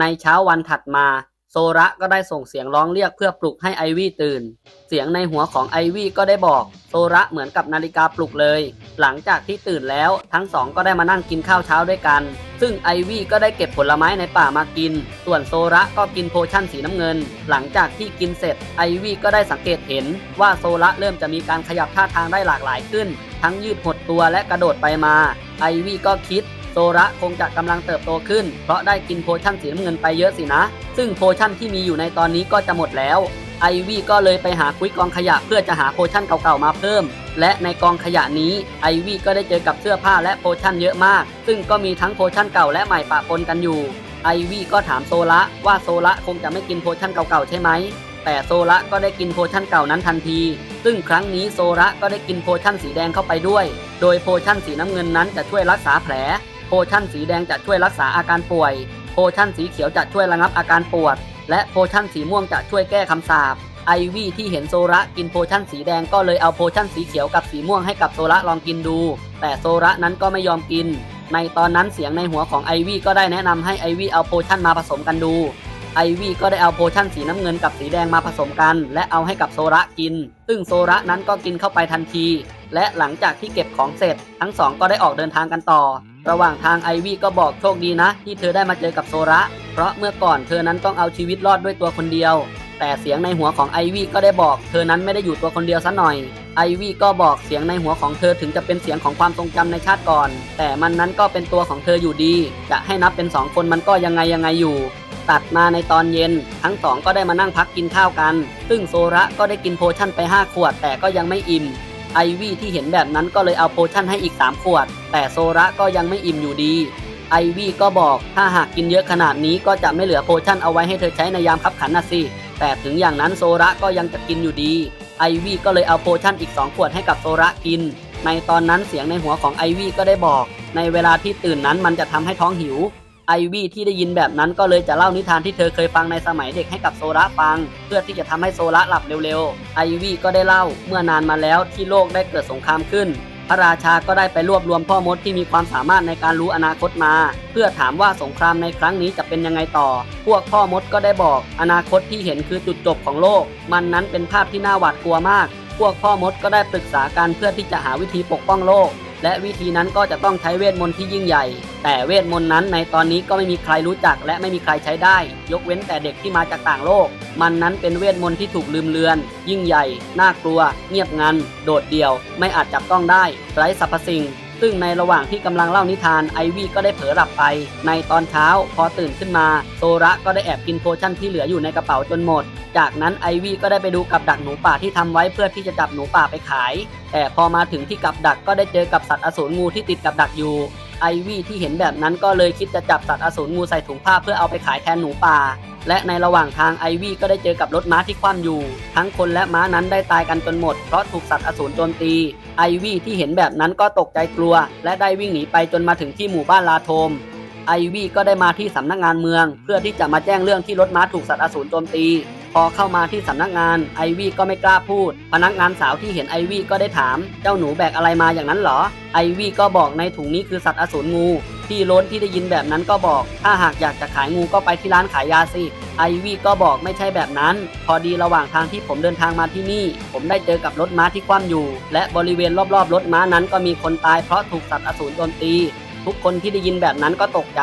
ในเช้าวันถัดมา โซระก็ได้ส่งเสียงร้องเรียกเพื่อปลุกให้ไอวี่ตื่น เสียงในหัวของไอวี่ก็ได้บอก โซระเหมือนกับนาฬิกาปลุกเลย หลังจากที่ตื่นแล้วทั้งสองก็ได้มานั่งกินข้าวเช้าด้วยกัน ซึ่งไอวี่ก็ได้เก็บผลไม้ในป่ามากิน ส่วนโซระก็กินโพชั่นสีน้ำเงิน หลังจากที่กินเสร็จไอวี่ก็ได้สังเกตเห็นว่าโซระเริ่มจะมีการขยับท่าทางได้หลากหลายขึ้น ทั้งยืดหดตัวและกระโดดไปมา ไอวี่ก็คิด โซระคงจะกำลังเติบโตขึ้น เพราะได้กินโพชั่นสีน้ำเงินไปเยอะสินะ ซึ่งโพชั่นที่มีอยู่ในตอนนี้ก็จะหมดแล้วไอวี่ก็เลยไปหาคุยกองขยะเพื่อจะหาโพชั่นเก่าๆมาเพิ่ม และในกองขยะนี้ไอวี่ก็ได้เจอกับเสื้อผ้าและโพชั่นเยอะมาก ซึ่งก็มีทั้งโพชั่นเก่าและใหม่ปะปนกันอยู่ไอวี่ก็ถามโซระว่าโซระคงจะไม่กินโพชั่นเก่าๆใช่ไหม แต่โซระก็ได้กินโพชั่นเก่านั้นทันที ซึ่งครั้งนี้โซระก็ได้กินโพชั่นสีแดงเข้าไปด้วย โดยโพชั่นสีน้ำเงินนั้นจะช่วยรักษาแผล โพชั่นสีแดงจะช่วยรักษาอาการป่วย โพชั่นสีเขียวจะช่วยระงับอาการปวด และโพชั่นสีม่วงจะช่วยแก้คำสาปไอวี่ที่เห็นโซระกินโพชั่นสีแดงก็เลยเอาโพชั่นสีเขียวกับสีม่วงให้กับโซระลองกินดู แต่โซระนั้นก็ไม่ยอมกิน ในตอนนั้นเสียงในหัวของไอวี่ก็ได้แนะนำให้ไอวี่เอาโพชั่นมาผสมกันดู ไอวี่ก็ได้เอาโพชั่นสีน้ำเงินกับสีแดงมาผสมกัน และเอาให้กับโซระกิน ซึ่งโซระนั้นก็กินเข้าไปทันที และหลังจากที่เก็บของเสร็จ ทั้งสองก็ได้ออกเดินทางกันต่อ ระหว่างทางไอวี่ก็บอกโชคดีนะ ที่เธอได้มาเจอกับโซระ เพราะเมื่อก่อนเธอนั้นต้องเอาชีวิตรอดด้วยตัวคนเดียว แต่เสียงในหัวของไอวี่ก็ได้บอก เธอนั้นไม่ได้อยู่ตัวคนเดียวซะหน่อย ไอวี่ก็บอกเสียงในหัวของเธอถึงจะเป็นเสียงของความทรงจำในชาติก่อน แต่มันนั้นก็เป็นตัวของเธออยู่ดี จะให้นับเป็นสองคนมันก็ยังไงยังไงอยู่ ตัดมาในตอนเย็น ทั้งสองก็ได้มานั่งพักกินข้าวกัน ซึ่งโซระก็ได้กินโพชั่นไป5ขวดแต่ก็ยังไม่อิ่ม ไอวี่ที่เห็นแบบนั้นก็เลยเอาโพชั่นให้อีก 3 ขวด แต่โซระก็ยังไม่อิ่มอยู่ดีไอวี่ก็บอกถ้าหากกินเยอะขนาดนี้ก็จะไม่เหลือโพชั่นเอาไว้ให้เธอใช้ในยามขับขันนะสิ แต่ถึงอย่างนั้นโซระก็ยังจะกินอยู่ดี ไอวี่ก็เลยเอาโพชั่นอีก 2 ขวดให้กับโซระกิน ในตอนนั้นเสียงในหัวของไอวี่ก็ได้บอก ในเวลาที่ตื่นนั้นมันจะทำให้ท้องหิว ไอวี่ที่ได้ยินแบบนั้นก็เลยจะเล่านิทานที่เธอเคยฟังในสมัยเด็กให้กับโซระฟัง เพื่อที่จะทำให้โซระหลับเร็วๆ ไอวี่ก็ได้เล่าเมื่อนานมาแล้วที่โลกได้เกิดสงครามขึ้น พระราชาก็ได้ไปรวบรวมพ่อมดที่มีความสามารถในการรู้อนาคตมา เพื่อถามว่าสงครามในครั้งนี้จะเป็นยังไงต่อ พวกพ่อมดก็ได้บอก อนาคตที่เห็นคือจุดจบของโลก มันนั้นเป็นภาพที่น่าหวาดกลัวมาก พวกพ่อมดก็ได้ปรึกษากันเพื่อที่จะหาวิธีปกป้องโลก และวิธีนั้นก็จะต้องใช้เวทมนต์ที่ยิ่งใหญ่ แต่เวทมนต์นั้นในตอนนี้ก็ไม่มีใครรู้จักและไม่มีใครใช้ได้ ยกเว้นแต่เด็กที่มาจากต่างโลก มันนั้นเป็นเวทมนต์ที่ถูกลืมเลือน ยิ่งใหญ่ น่ากลัว เงียบงัน โดดเดี่ยว ไม่อาจจับต้องได้ไร้สรรพสิ่งซึ่งในระหว่างที่กำลังเล่านิทานไอวี่ก็ได้เผลอหลับไป ในตอนเช้าพอตื่นขึ้นมา โซระก็ได้แอบกินโพชั่นที่เหลืออยู่ในกระเป๋าจนหมด จากนั้นไอวี่ก็ได้ไปดูกับดักหนูป่าที่ทำไว้เพื่อที่จะจับหนูป่าไปขาย แต่พอมาถึงที่กับดักก็ได้เจอกับสัตว์อสูรงูที่ติดกับดักอยู่ ไอวี่ที่เห็นแบบนั้นก็เลยคิดจะจับสัตว์อสูรงูใส่ถุงผ้าเพื่อเอาไปขายแทนหนูป่า และในระหว่างทางไอวี่ก็ได้เจอกับรถม้าที่คว่ำอยู่ ทั้งคนและม้านั้นได้ตายกันจนหมด เพราะถูกสัตว์อสูรโจมตี ไอวี่ที่เห็นแบบนั้นก็ตกใจกลัว และได้วิ่งหนีไปจนมาถึงที่หมู่บ้านลาโทมไอวี่ก็ได้มาที่สำนักงานเมือง เพื่อที่จะมาแจ้งเรื่องที่รถม้าถูกสัตว์อสูรโจมตี พอเข้ามาที่สำนักงานไอวี่ก็ไม่กล้าพูด พนักงานสาวที่เห็นไอวี่ก็ได้ถาม เจ้าหนูแบกอะไรมาอย่างนั้นเหรอ ไอวี่ก็บอกในถุงนี้คือสัตว์อสูรงูพี่ล้นที่ได้ยินแบบนั้นก็บอก ถ้าหากอยากจะขายงูก็ไปที่ร้านขายยาสิไอวี่ก็บอกไม่ใช่แบบนั้น พอดีระหว่างทางที่ผมเดินทางมาที่นี่ ผมได้เจอกับรถม้าที่คว่ำอยู่ และบริเวณรอบๆรถม้านั้นก็มีคนตายเพราะถูกสัตว์อสูรโจมตีทุกคนที่ได้ยินแบบนั้นก็ตกใจ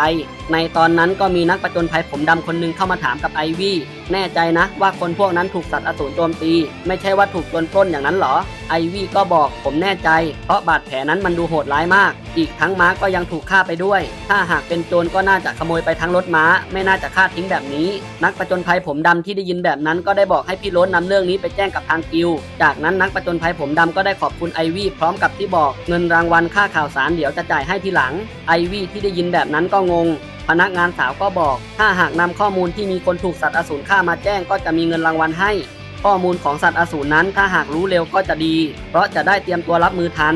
ในตอนนั้นก็มีนักประจนภัยผมดำคนหนึงเข้ามาถามกับไอวี่แน่ใจนะว่าคนพวกนั้นถูกสัตว์อสูรโจมตี ไม่ใช่ว่าถูกโจรปล้นอย่างนั้นเหรอ ไอวี่ก็บอกผมแน่ใจ เพราะบาดแผลนั้นมันดูโหดร้ายมาก อีกทั้งม้าก็ยังถูกฆ่าไปด้วย ถ้าหากเป็นโจรก็น่าจะขโมยไปทั้งรถม้า ไม่น่าจะฆ่าทิ้งแบบนี้ นักประจนภัยผมดำที่ได้ยินแบบนั้นก็ได้บอกให้พี่ล้นนำเรื่องนี้ไปแจ้งกับทางกิลจากนั้นนักประจนภัยผมดำก็ได้ขอบคุณไอวี่พร้อมกับที่บอกเงินรางวัลค่าข่าวสารเดี๋ยวจะจ่ายให้ทีหลัง ไอวี่ที่ได้ยินแบบนั้นก็งง พนักงานสาวก็บอก ถ้าหากนำข้อมูลที่มีคนถูกสัตว์อสูรฆ่ามาแจ้งก็จะมีเงินรางวัลให้ ข้อมูลของสัตว์อสูรนั้นถ้าหากรู้เร็วก็จะดี เพราะจะได้เตรียมตัวรับมือทัน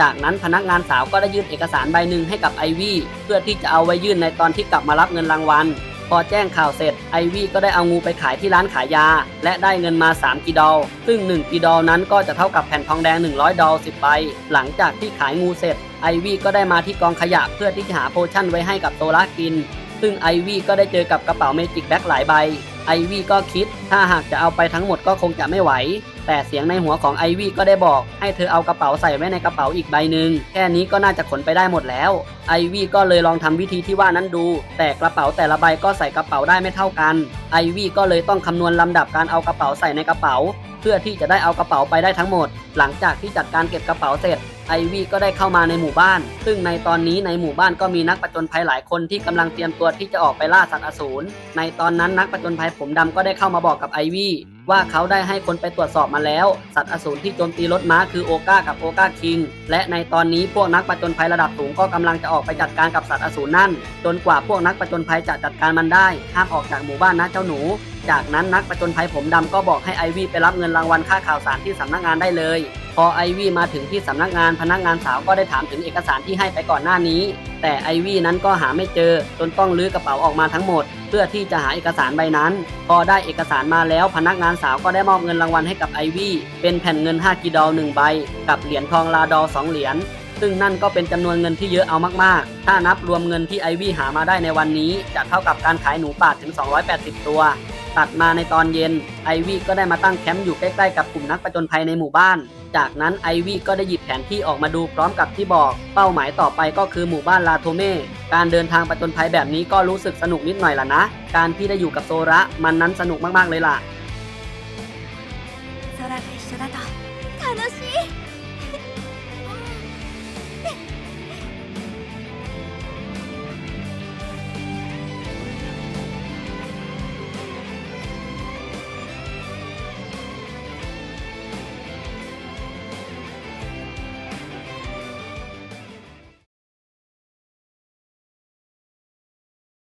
จากนั้นพนักงานสาวก็ได้ยื่นเอกสารใบหนึ่งให้กับไอวี่เพื่อที่จะเอาไว้ยื่นในตอนที่กลับมารับเงินรางวัล พอแจ้งข่าวเสร็จไอวี่ก็ได้เอางูไปขายที่ร้านขายยา และได้เงินมา 3กิดอลซึ่ง 1กิดอลนั้นก็จะเท่ากับแผ่นทองแดง 100 ดอล10ใบหลังจากที่ขายงูเสร็จไอวี่ก็ได้มาที่กองขยะเพื่อที่จะหาโพชั่นไว้ให้กับโซล่ากิน ซึ่งไอวี่ก็ได้เจอกับกระเป๋าเมจิกแบ็คหลายใบไอวี่ก็คิด ถ้าหากจะเอาไปทั้งหมดก็คงจะไม่ไหว แต่เสียงในหัวของไอวี่ก็ได้บอกให้เธอเอากระเป๋าใส่ไว้ในกระเป๋าอีกใบหนึ่งแค่นี้ก็น่าจะขนไปได้หมดแล้วไอวี่ก็เลยลองทำวิธีที่ว่านั้นดู แต่กระเป๋าแต่ละใบก็ใส่กระเป๋าได้ไม่เท่ากันไอวี่ก็เลยต้องคำนวณลำดับการเอากระเป๋าใส่ในกระเป๋า เพื่อที่จะได้เอากระเป๋าไปได้ทั้งหมด หลังจากที่จัดการเก็บกระเป๋าเสร็จไอวี่ก็ได้เข้ามาในหมู่บ้าน ซึ่งในตอนนี้ในหมู่บ้านก็มีนักประจนภัยหลายคนที่กำลังเตรียมตัวที่จะออกไปล่าสัตว์อสูร ในตอนนั้นนักประจนภัยผมดำก็ได้เข้ามาบอกกับไอวี่ว่าเขาได้ให้คนไปตรวจสอบมาแล้ว สัตว์อสูรที่โจมตีรถม้าคือโอก้ากับโอก้าคิง และในตอนนี้พวกนักประจนภัยระดับสูงก็กำลังจะออกไปจัดการกับสัตว์อสูรนั่น จนกว่าพวกนักประจนภัยจะจัดการมันได้ ห้ามออกจากหมู่บ้านนะเจ้าหนูจากนั้นนักประจนภัยผมดำก็บอกให้ไอวี่ไปรับเงินรางวัลค่าข่าวสารที่สำนักงานได้เลย พอไอวี่มาถึงที่สำนักงานพนักงานสาวก็ได้ถามถึงเอกสารที่ให้ไปก่อนหน้านี้ แต่ไอวี่นั้นก็หาไม่เจอ จนต้องลื้อกระเป๋าออกมาทั้งหมด เพื่อที่จะหาเอกสารใบนั้น พอได้เอกสารมาแล้วพนักงานสาวก็ได้มอบเงินรางวัลให้กับไอวี่เป็นแผ่นเงิน5กิดอล1ใบ กับเหรียญทองลาดอล2เหรียญซึ่งนั่นก็เป็นจำนวนเงินที่เยอะเอามากๆ ถ้านับรวมเงินที่ไอวี่หามาได้ในวันนี้ จะเท่ากับการขายหนูป่าถึง 280 ตัว ตัดมาในตอนเย็นไอวี่ก็ได้มาตั้งแคมป์อยู่ใกล้ๆกับกลุ่มนักประจนภัยในหมู่บ้าน จากนั้นไอวี่ก็ได้หยิบแผนที่ออกมาดูพร้อมกับที่บอก เป้าหมายต่อไปก็คือหมู่บ้านลาโทเม่ การเดินทางประจนภัยแบบนี้ก็รู้สึกสนุกนิดหน่อยล่ะนะ การที่ได้อยู่กับโซระมันนั้นสนุกมากๆเลยล่ะ 空が一緒だと楽しい